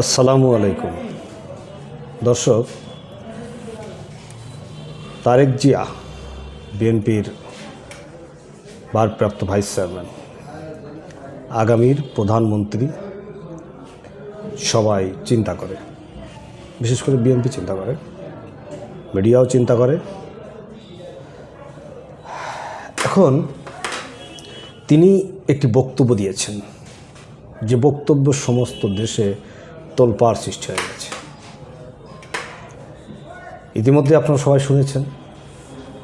আসসালামু আলাইকুম। দর্শক, তারেক জিয়া, বিএনপির ভারপ্রাপ্ত ভাইস চেয়ারম্যান, আগামীর প্রধানমন্ত্রী সবাই চিন্তা করে। বিশেষ করে বিএনপি চিন্তা করে, মিডিয়াও চিন্তা করে। এখন তিনি একটি বক্তব্য দিয়েছেন। যে বক্তব্য সমস্ত দেশে তোলপাড় সৃষ্টি হয়ে গেছে। ইতিমধ্যে আপনারা সবাই শুনেছেন,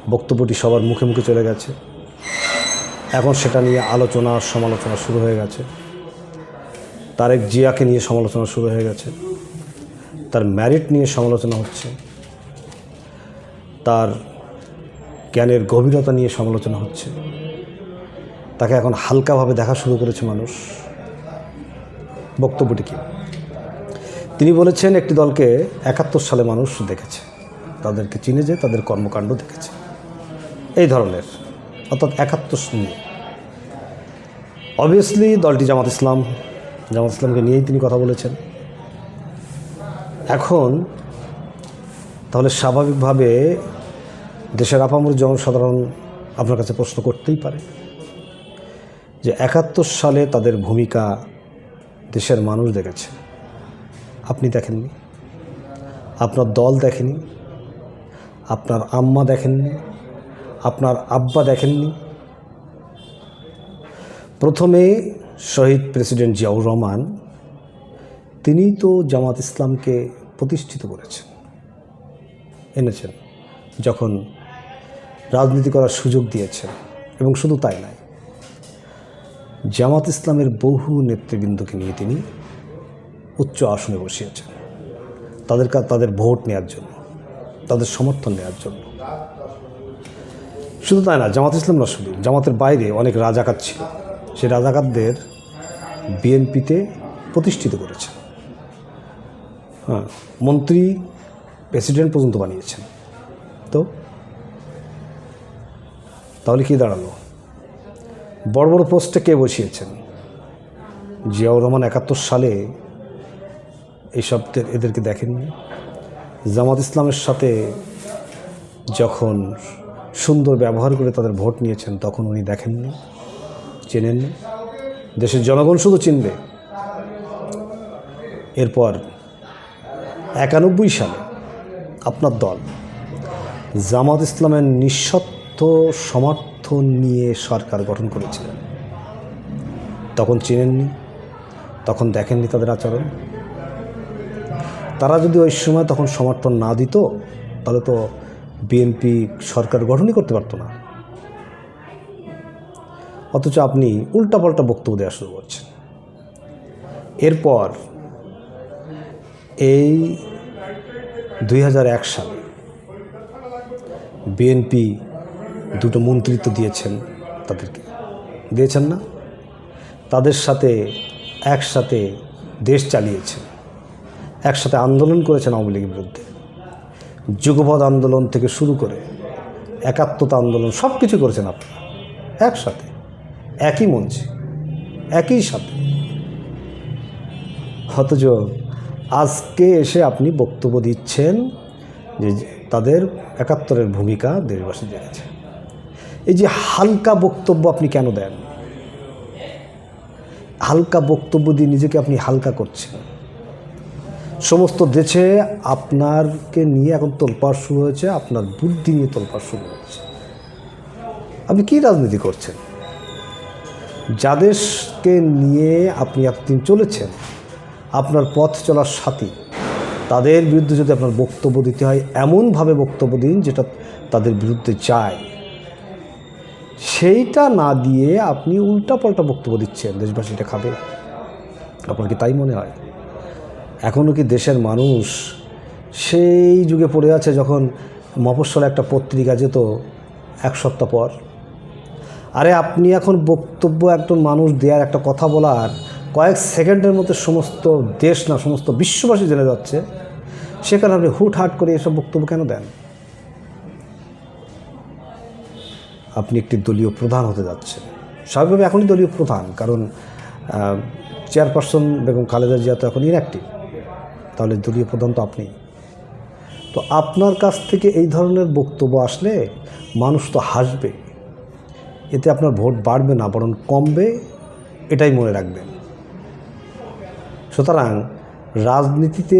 বক্তব্যটি সবার মুখে মুখে চলে গেছে। এখন সেটা নিয়ে আলোচনা, সমালোচনা শুরু হয়ে গেছে। তারেক জিয়াকে নিয়ে সমালোচনা শুরু হয়ে গেছে। তার ম্যারিট নিয়ে সমালোচনা হচ্ছে। তার জ্ঞানের গভীরতা নিয়ে সমালোচনা হচ্ছে। তাকে এখন হালকাভাবে দেখা শুরু করেছে মানুষ। বক্তব্যটি কি? তিনি বলেছেন, একটি দলকে একাত্তর সালে মানুষ দেখেছে। তাদেরকে চিনে যে তাদের কর্মকাণ্ড দেখেছে। এই ধরনের, অর্থাৎ একাত্তর নিয়ে। অবভিয়াসলি দলটি জামাত ইসলাম, জামাত ইসলামকে নিয়েই তিনি কথা বলেছেন। এখন, তাহলে স্বাভাবিকভাবে দেশের আপামর জনসাধারণ আপনার কাছে প্রশ্ন করতেই পারে যে, একাত্তর সালে তাদের ভূমিকা দেশের মানুষ দেখেছে। আপনি দেখেননি। আপনার দল দেখেনি। আপনার আম্মা দেখেননি। আপনার আব্বা দেখেননি। প্রথমে শহীদ প্রেসিডেন্ট জিয়াউর রহমান, তিনি তো জামাত ইসলামকে প্রতিষ্ঠিত করেছেন, এনেছেন, যখন রাজনীতি করার সুযোগ দিয়েছেন, এবং শুধু তাই নয় জামাত ইসলামের বহু নেতৃবৃন্দকে নিয়ে তিনি উচ্চ আসনে বসিয়েছেন। তাদের তাদের ভোট নেওয়ার জন্য, তাদের সমর্থন নেওয়ার জন্য। শুধু তাই না, জামাত ইসলাম না শুধু, জামাতের বাইরে অনেক রাজাকার ছিল। সেই রাজাকারদের বিএনপিতে প্রতিষ্ঠিত করেছেন। হ্যাঁ মন্ত্রী, প্রেসিডেন্ট পর্যন্ত বানিয়েছেন। তো, তাহলে কি দাঁড়াল? বড় বড় পোস্টে কে বসিয়েছেন? জিয়াউর রহমান একাত্তর সালে এইসব এদেরকে দেখেননি। জামাত ইসলামের সাথে যখন সুন্দর ব্যবহার করে তাদের ভোট নিয়েছেন, তখন উনি দেখেননি, চেনেননি। দেশের জনগণ শুধু চিনবে। এরপর একানব্বই সালে আপনার দল, জামাত ইসলামের নিঃস্বার্থ সমর্থন নিয়ে সরকার গঠন করেছিলেন তখন চেনেননি, তখন দেখেননি তাদের আচরণ। তারা যদি ওই সময় তখন সমর্থন না দিত, তাহলে তো বিএনপি সরকার গঠনই করতে পারতো না। অথচ আপনি উল্টাপাল্টা বক্তব্য দেওয়া শুরু করছেন। এরপর এই দুই হাজার এক সালে বিএনপি দুটো মন্ত্রিত্ব দিয়েছেন তাদেরকে। দিয়েছেন না? তাদের সাথে একসাথে দেশ চালিয়েছেন। একসাথে আন্দোলন করেছেন আওয়ামী লীগের বিরুদ্ধে। যুগপদ আন্দোলন থেকে শুরু করে একাত্মতা আন্দোলন সব কিছু করেছেন আপনারা। একসাথে, একই মঞ্চে, একই সাথে। অথচ আজকে এসে আপনি বক্তব্য দিচ্ছেন যে তাদের একাত্তরের ভূমিকা দেশবাসী দেখেছে এই যে হালকা বক্তব্য আপনি কেন দেন? হালকা বক্তব্য দিয়ে নিজেকে আপনি হালকা করছেন। সমস্ত দেশে আপনারকে নিয়ে এখন তোলপাড় শুরু হয়েছে, আপনার বুদ্ধি নিয়ে তোলপাড় শুরু হয়েছে। আপনি কী রাজনীতি করছেন? যাদেরকে নিয়ে আপনি এতদিন চলেছেন, আপনার পথ চলার সাথী, তাদের বিরুদ্ধে যদি আপনার বক্তব্য দিতে হয়, এমনভাবে বক্তব্য দিন যেটা তাদের বিরুদ্ধে যায়। সেইটা না দিয়ে আপনি উল্টা উল্টাপাল্টা বক্তব্য দিচ্ছেন দেশবাসীটা খাবে। আপনার কি তাই মনে হয়? এখনও কি দেশের মানুষ সেই যুগে পড়ে আছে যখন মফস্বলে একটা পত্রিকা যেত এক সপ্তাহ পর? আরে আপনি এখন বক্তব্য একজন মানুষ দেওয়ার একটা কথা বলার কয়েক সেকেন্ডের মধ্যে সমস্ত দেশ না, সমস্ত বিশ্ববাসী জেনে যাচ্ছে। সেখানে আপনি হুটহাট করে এসব বক্তব্য কেন দেন? আপনি একটি দলীয় প্রধান হতে যাচ্ছেন। স্বাভাবিকভাবে এখনই দলীয় প্রধান, কারণ চেয়ারপারসন বেগম খালেদা জিয়া তো এখন ইনঅ্যাক্টিভ তাহলে দলীয় প্রধান তো আপনি। তো আপনার কাছ থেকে এই ধরনের বক্তব্য আসলে মানুষ তো হাসবে। এতে আপনার ভোট বাড়বে না, বরং কমবে, এটাই মনে রাখবেন। সুতরাং রাজনীতিতে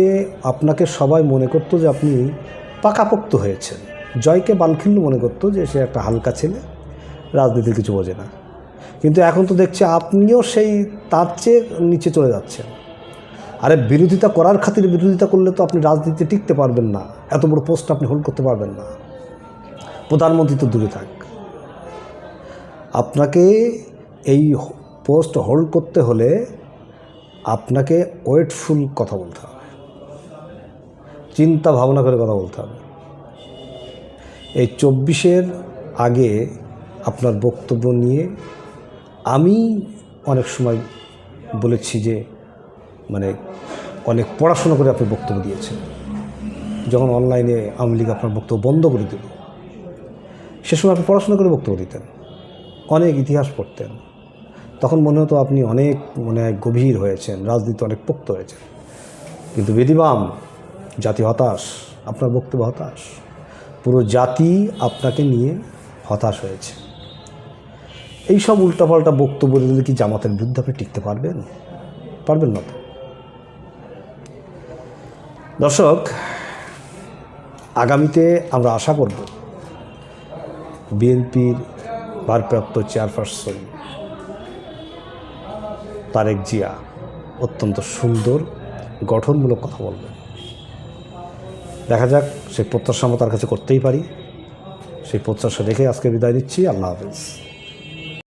আপনাকে সবাই মনে করতো যে আপনি পাকাপোক্ত হয়েছেন। জয়কে বালখিল্য মনে করতো যে সে একটা হালকা ছেলে, রাজনীতির কিছু বোঝে না। কিন্তু এখন তো দেখছি আপনিও সেই তার চেয়ে নিচে চলে যাচ্ছেন। আরে বিরোধিতা করার খাতিরে বিরোধিতা করলে তো আপনি রাজনীতিতে টিকতে পারবেন না, এত বড় পোস্ট আপনি হোল্ড করতে পারবেন না। প্রধানমন্ত্রী তো দূরে থাক। আপনাকে এই পোস্ট হোল্ড করতে হলে আপনাকে ওয়েটফুল কথা বলতে হবে। চিন্তা ভাবনা করে কথা বলতে হবে। এই চব্বিশের আগে আপনার বক্তব্য নিয়ে আমি অনেক সময় বলেছি যে মানে অনেক পড়াশোনা করে আপনি বক্তব্য দিয়েছেন। যখন অনলাইনে আওয়ামী লীগ আপনার বক্তব্য বন্ধ করে দিল, সে সময় আপনি পড়াশোনা করে বক্তব্য দিতেন, অনেক ইতিহাস পড়তেন। তখন মনে হতো আপনি অনেক মানে গভীর হয়েছেন, রাজনীতি অনেক পোক্ত হয়েছেন। কিন্তু বেদিবাম জাতি হতাশ, আপনার বক্তব্য হতাশ। পুরো জাতি আপনাকে নিয়ে হতাশ হয়েছে। এই সব উল্টাপাল্টা বক্তব্য দিলে কি জামাতের বিরুদ্ধে আপনি টিকতে পারবেন? পারবেন না তো? দর্শক, আগামীতে আমরা আশা করব বিএনপির ভারপ্রাপ্ত চেয়ারপারসন তারেক জিয়া অত্যন্ত সুন্দর, গঠনমূলক কথা বলবেন। দেখা যাক, সেই প্রত্যাশা আমরা তার কাছে করতেই পারি। সেই প্রত্যাশা রেখে আজকে বিদায় নিচ্ছি। আল্লাহ হাফেজ।